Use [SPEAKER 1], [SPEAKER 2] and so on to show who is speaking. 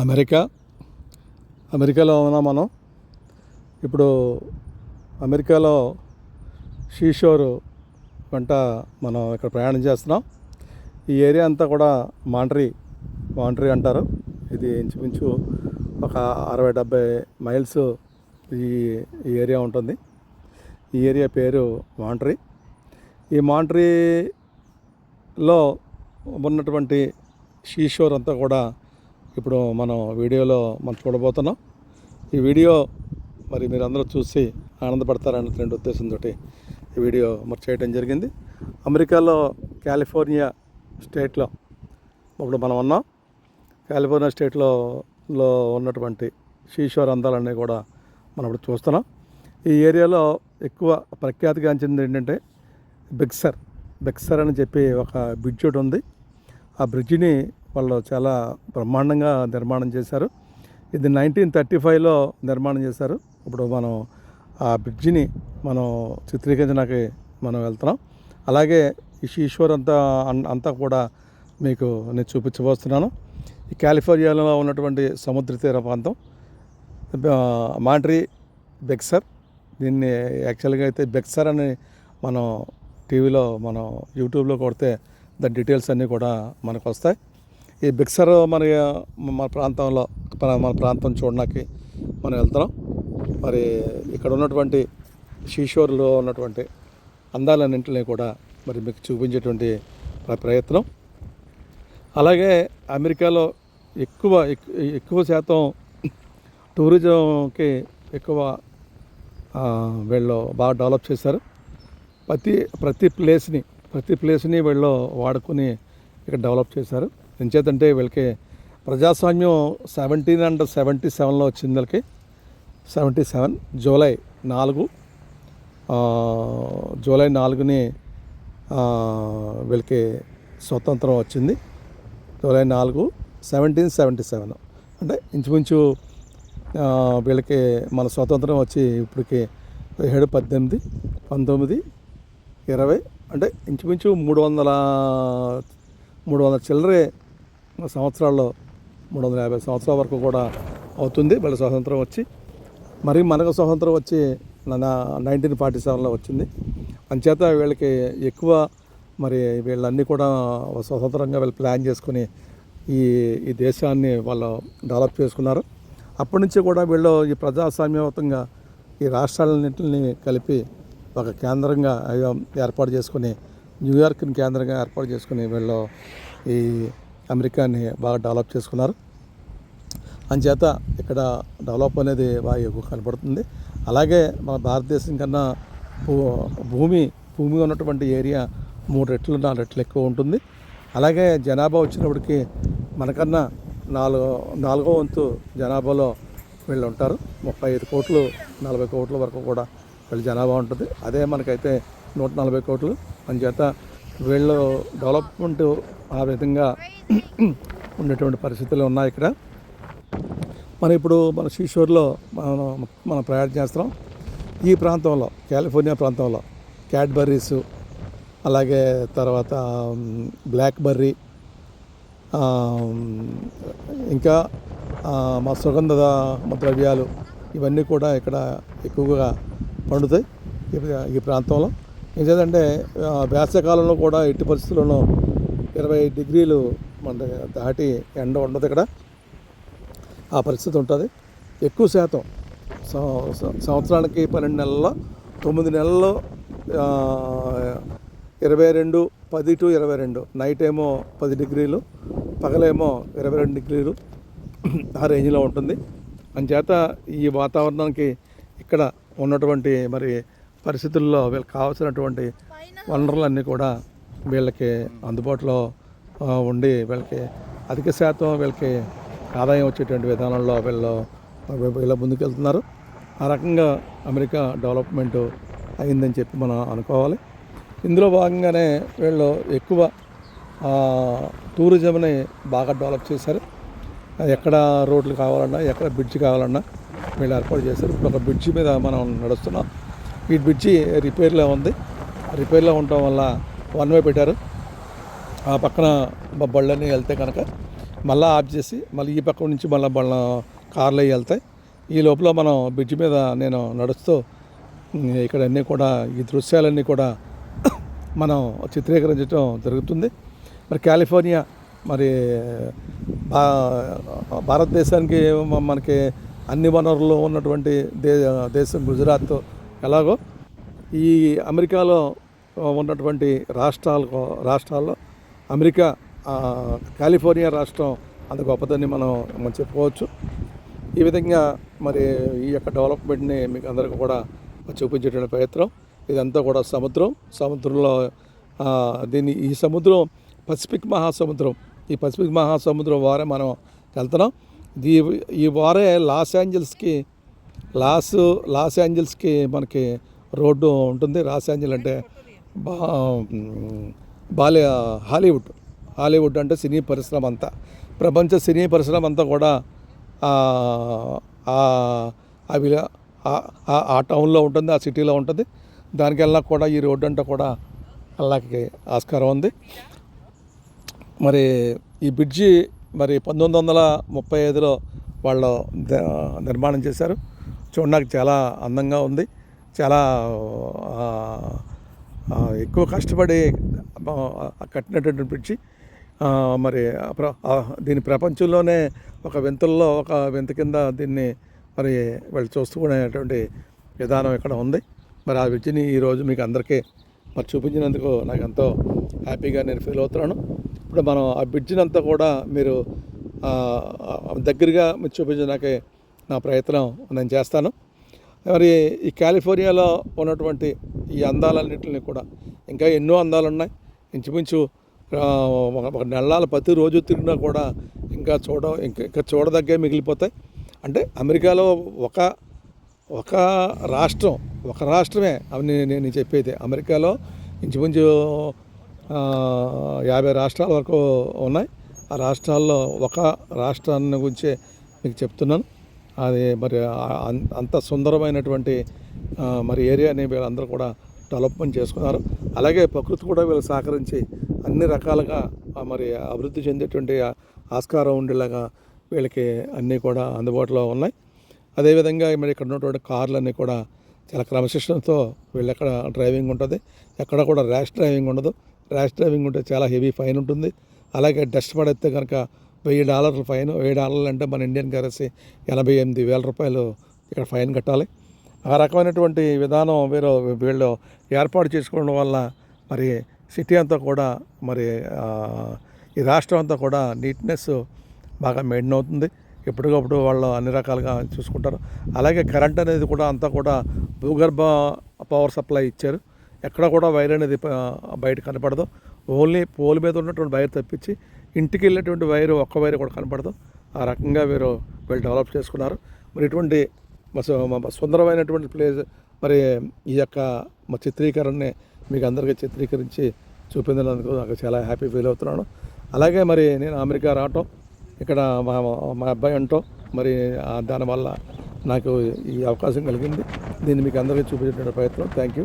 [SPEAKER 1] America. అమెరికాలో ఉన్నాం మనం. ఇప్పుడు అమెరికాలో షీషోర్ వెంట మనం ఇక్కడ ప్రయాణం చేస్తున్నాం. ఈ ఏరియా అంతా కూడా మాంట్రీ మాంట్రీ అంటారు. ఇది ఇంచుమించు ఒక అరవై డెబ్బై మైల్స్ ఈ ఏరియా ఉంటుంది. ఈ ఏరియా పేరు మాంట్రీ ఈ మాంట్రీలో ఉన్నటువంటి షీషోర్ అంతా కూడా ఇప్పుడు మనం వీడియోలో మనం చూడబోతున్నాం. ఈ వీడియో మరి మీరు అందరూ చూసి ఆనందపడతారనేటువంటి ఉద్దేశంతో ఈ వీడియో మరి చేయడం జరిగింది. అమెరికాలో కాలిఫోర్నియా స్టేట్లో ఇప్పుడు మనం ఉన్నాం. కాలిఫోర్నియా స్టేట్లో లో ఉన్నటువంటి షీషోర్ అందాలన్నీ కూడా మనం ఇప్పుడు చూస్తున్నాం. ఈ ఏరియాలో ఎక్కువ ప్రఖ్యాతిగాంచింది ఏంటంటే బెక్సర్. బెక్సర్ అని చెప్పి ఒక బ్రిడ్జ్ ఒకటి ఉంది. ఆ బ్రిడ్జిని వాళ్ళు చాలా బ్రహ్మాండంగా నిర్మాణం చేశారు. ఇది నైన్టీన్ థర్టీ ఫైవ్లో నిర్మాణం చేశారు. ఇప్పుడు మనం ఆ బ్రిడ్జిని మనం చిత్రీకరించడానికి మనం వెళ్తున్నాం. అలాగే ఈశ్వర్ అంతా అన్- అంతా కూడా మీకు నేను చూపించబోస్తున్నాను ఈ కాలిఫోర్నియాలో ఉన్నటువంటి సముద్ర తీర ప్రాంతం. మాండ్రీ మాంట్రీ బెక్సర్. దీన్ని యాక్చువల్గా అయితే బెక్సర్ అని మనం టీవీలో మనం యూట్యూబ్లో కొడితే దాని డీటెయిల్స్ అన్నీ కూడా మనకు వస్తాయి ఈ బిక్సర్ మన మన ప్రాంతంలో మన మన ప్రాంతం చూడడానికి మనం వెళ్తున్నాం. మరి ఇక్కడ ఉన్నటువంటి షీషోర్లో ఉన్నటువంటి అందాలన్నింటినీ కూడా మరి మీకు చూపించేటువంటి ప్రయత్నం. అలాగే అమెరికాలో ఎక్కువ ఎక్కువ శాతం టూరిజంకి ఎక్కువ వీళ్ళు బాగా డెవలప్ చేశారు. ప్రతి ప్రతి ప్లేస్ని ప్రతి ప్లేస్ని వీళ్ళు వాడుకొని ఇక్కడ డెవలప్ చేశారు. ఎంచేతంటే వీళ్ళకి ప్రజాస్వామ్యం సెవెంటీన్ అండ్ సెవెంటీ సెవెన్లో వచ్చింది వీళ్ళకి. సెవెంటీ సెవెన్ జూలై నాలుగు జూలై నాలుగుని వీళ్ళకి స్వతంత్రం వచ్చింది. జూలై నాలుగు సెవెంటీన్ సెవెంటీ సెవెన్. అంటే ఇంచుమించు వీళ్ళకి మన స్వాతంత్రం వచ్చి ఇప్పటికి పదిహేడు పద్దెనిమిది పంతొమ్మిది ఇరవై అంటే ఇంచుమించు మూడు వందల మూడు వందల చిల్లరే సంవత్సరాల్లో మూడు వందల యాభై సంవత్సరాల వరకు కూడా అవుతుంది. వీళ్ళ స్వాతంత్రం వచ్చి మరి మనకు స్వాతంత్రం వచ్చి నైన్టీన్ ఫార్టీ సెవెన్లో వచ్చింది. అంచేత వీళ్ళకి ఎక్కువ మరి వీళ్ళన్నీ కూడా స్వతంత్రంగా వీళ్ళు ప్లాన్ చేసుకుని ఈ ఈ దేశాన్ని వాళ్ళు డెవలప్ చేసుకున్నారు. అప్పటి నుంచి కూడా వీళ్ళు ఈ ప్రజాస్వామ్యయుతంగా ఈ రాష్ట్రాలన్నింటిని కలిపి ఒక కేంద్రంగా ఏర్పాటు చేసుకుని న్యూయార్క్ని కేంద్రంగా ఏర్పాటు చేసుకుని వీళ్ళు ఈ అమెరికాని బాగా డెవలప్ చేసుకున్నారు. అంచేత ఇక్కడ డెవలప్ అనేది బాగా ఎక్కువ కనపడుతుంది అలాగే మన భారతదేశం కన్నా భూమి భూమి ఉన్నటువంటి ఏరియా మూడు రెట్లు నాలుగు రెట్లు ఎక్కువ ఉంటుంది. అలాగే జనాభా వచ్చినప్పటికీ మనకన్నా నాలుగో నాలుగో వంతు జనాభాలో వీళ్ళు ఉంటారు. ముప్పై ఐదు కోట్లు నలభై కోట్ల వరకు కూడా వీళ్ళ జనాభా ఉంటుంది. అదే మనకైతే నూట నలభై కోట్లు. అంచేత వీళ్ళు డెవలప్మెంట్ ఆ విధంగా ఉండేటువంటి పరిస్థితులు ఉన్నాయి ఇక్కడ. మనం ఇప్పుడు మన షీషోర్లో మనం మనం ప్రయాణం చేస్తున్నాం. ఈ ప్రాంతంలో కాలిఫోర్నియా ప్రాంతంలో క్యాడ్బర్రీస్ అలాగే తర్వాత బ్లాక్ బర్రీ ఇంకా మా సుగంధ ద్రవ్యాలు ఇవన్నీ కూడా ఇక్కడ ఎక్కువగా పండుతాయి ఈ- ఈ ప్రాంతంలో. ఏంటంటే వేసవికాలంలో కూడా ఎట్టి పరిస్థితుల్లోనూ ఇరవై డిగ్రీలు మన దాటి ఎండ ఉండదు ఇక్కడ. ఆ పరిస్థితి ఉంటుంది. ఎక్కువ శాతం సం- సంవత్సరానికి పన్నెండు నెలల్లో తొమ్మిది నెలల్లో ఇరవై రెండు పది టు ఇరవై రెండు. నైట్ ఏమో పది డిగ్రీలు పగలేమో ఇరవై రెండు డిగ్రీలు ఆ రేంజ్లో ఉంటుంది. అంచేత ఈ వాతావరణానికి ఇక్కడ ఉన్నటువంటి మరి పరిస్థితుల్లో వీళ్ళకి కావాల్సినటువంటి వనరులన్నీ కూడా వీళ్ళకి అందుబాటులో ఉండి వీళ్ళకి అధిక శాతం వీళ్ళకి ఆదాయం వచ్చేటువంటి విధానంలో వీళ్ళు వీళ్ళ ముందుకెళ్తున్నారు. ఆ రకంగా అమెరికా డెవలప్మెంట్ అయిందని చెప్పి మనం అనుకోవాలి. ఇందులో భాగంగానే వీళ్ళు ఎక్కువ టూరిజంని బాగా డెవలప్ చేశారు. ఎక్కడ రోడ్లు కావాలన్నా ఎక్కడ బ్రిడ్జ్ కావాలన్నా వీళ్ళు ఏర్పాటు చేశారు. ఇప్పుడు ఒక బ్రిడ్జ్ మీద మనం నడుస్తున్నాం. ఈ బ్రిడ్జి రిపేర్లో ఉంది. రిపేర్లో ఉండటం వల్ల వన్ వే పెట్టారు. ఆ పక్కన బళ్ళన్నీ వెళ్తే కనుక మళ్ళీ ఆఫ్ చేసి మళ్ళీ ఈ పక్క నుంచి మళ్ళీ బళ్ళ కార్లు అవి వెళ్తాయి ఈ లోపల మనం బ్రిడ్జ్ మీద నేను నడుస్తూ ఇక్కడ అన్నీ కూడా ఈ దృశ్యాలన్నీ కూడా మనం చిత్రీకరించడం జరుగుతుంది. మరి కాలిఫోర్నియా మరి భా భారతదేశానికి మనకి అన్ని వనరులు ఉన్నటువంటి దే దేశం గుజరాత్ ఎలాగో ఈ అమెరికాలో ఉన్నటువంటి రాష్ట్రాలకు రాష్ట్రాల్లో అమెరికా కాలిఫోర్నియా రాష్ట్రం అంత గొప్పదని మనం మనం చెప్పుకోవచ్చు. ఈ విధంగా మరి ఈ యొక్క డెవలప్మెంట్ని మీకు అందరికీ కూడా చూపించేటువంటి ప్రయత్నం. ఇదంతా కూడా సముద్రం. సముద్రంలో దీన్ని ఈ సముద్రం పసిఫిక్ మహాసముద్రం. ఈ పసిఫిక్ మహాసముద్రం వారే మనం వెళ్తున్నాం. దీ ఈ వారే లాస్ ఏంజల్స్కి లాస్ లాస్ ఏంజల్స్కి మనకి రోడ్డు ఉంటుంది. లాస్ ఏంజల్ అంటే బా బాలే హాలీవుడ్. హాలీవుడ్ అంటే సినీ పరిశ్రమ అంతా. ప్రపంచ సినీ పరిశ్రమ అంతా కూడా ఆ, ఆ ఆ ఆ- టౌన్లో ఉంటుంది ఆ సిటీలో ఉంటుంది. దానికి వెళ్ళినా కూడా ఈ రోడ్డు అంతా కూడా అల్లాకి ఆస్కారం ఉంది. మరి ఈ బ్రిడ్జి మరి పంతొమ్మిది వందల ముప్పై ఐదులో వాళ్ళు నిర్మాణం చేశారు. చూడడానికి చాలా అందంగా ఉంది. చాలా ఎక్కువ కష్టపడి కట్టినటువంటి బ్రిడ్జి మరి దీని ప్రపంచంలోనే ఒక వింతల్లో ఒక వింత కింద దీన్ని మరి వాళ్ళు చూసుకునేటువంటి విధానం ఇక్కడ ఉంది. మరి ఆ బ్రిడ్జిని ఈరోజు మీకు అందరికీ మరి చూపించినందుకు నాకు ఎంతో హ్యాపీగా నేను ఫీల్ అవుతున్నాను. ఇప్పుడు మనం ఆ బ్రిడ్జిని అంతా కూడా మీరు దగ్గరగా మీరు చూపించడానికి నా ప్రయత్నం నేను చేస్తాను. మరి ఈ కాలిఫోర్నియాలో ఉన్నటువంటి ఈ అందాలన్నింటిని కూడా ఇంకా ఎన్నో అందాలు ఉన్నాయి ఇంచుమించు ఒక ఒక నెలల ప్రతిరోజు తిరిగినా కూడా ఇంకా చూడ ఇంకా ఇంకా చూడదగ్గే మిగిలిపోతాయి. అంటే అమెరికాలో ఒక ఒక రాష్ట్రం ఒక రాష్ట్రమే అవి నేను చెప్పేది. అమెరికాలో ఇంచుమించు యాభై రాష్ట్రాల వరకు ఉన్నాయి. ఆ రాష్ట్రాల్లో ఒక రాష్ట్రాన్ని గురించి మీకు చెప్తున్నాను. అది మరి అంత సుందరమైనటువంటి మరి ఏరియాని వీళ్ళందరూ కూడా డెవలప్మెంట్ చేసుకున్నారు. అలాగే ప్రకృతి కూడా వీళ్ళు సహకరించి అన్ని రకాలుగా మరి అభివృద్ధి చెందేటువంటి ఆస్కారం ఉండేలాగా వీళ్ళకి అన్నీ కూడా అందుబాటులో ఉన్నాయి. అదేవిధంగా మరి ఇక్కడ ఉన్నటువంటి కార్లన్నీ కూడా చాలా క్రమశిక్షణతో వీళ్ళు ఎక్కడ డ్రైవింగ్ ఉంటుంది. ఎక్కడ కూడా ర్యాష్ డ్రైవింగ్ ఉండదు. ర్యాష్ డ్రైవింగ్ ఉంటే చాలా హెవీ ఫైన్ ఉంటుంది. అలాగే డస్ట్ పడేస్తే కనుక వెయ్యి డాలర్ల ఫైన్. వెయ్యి డాలర్లు అంటే మన ఇండియన్ కరెన్సీ ఎనభై ఎనిమిది వేల రూపాయలు ఇక్కడ ఫైన్ కట్టాలి. ఆ రకమైనటువంటి విధానం వీరు వీళ్ళు ఏర్పాటు చేసుకోవడం వల్ల మరి సిటీ అంతా కూడా మరి ఈ రాష్ట్రం అంతా కూడా నీట్నెస్ బాగా మెయింటైన్ అవుతుంది. ఎప్పటికప్పుడు వాళ్ళు అన్ని రకాలుగా చూసుకుంటారు. అలాగే కరెంట్ అనేది కూడా అంతా కూడా భూగర్భ పవర్ సప్లై ఇచ్చారు. ఎక్కడ కూడా వైర్ అనేది బయట కనపడదు. ఓన్లీ పోల్ మీద ఉన్నటువంటి వైర్ తప్పించి ఇంటికి వెళ్ళేటువంటి వైర్ ఒక్క వైర్ కూడా కనపడదు. ఆ రకంగా వీరు వీళ్ళు డెవలప్ చేసుకున్నారు. మరి ఇటువంటి మ- సు- సుందరమైనటువంటి ప్లేస్ మరి ఈ యొక్క మా చిత్రీకరణని మీకు అందరికీ చిత్రీకరించి చూపించినందుకు నాకు చాలా హ్యాపీ ఫీల్ అవుతున్నాను. అలాగే మరి నేను అమెరికా రావటం ఇక్కడ మా మా అబ్బాయి అంటాం మరి దానివల్ల నాకు ఈ అవకాశం కలిగింది. దీన్ని మీకు అందరికీ చూపించేటువంటి ప్రయత్నం. Thank you.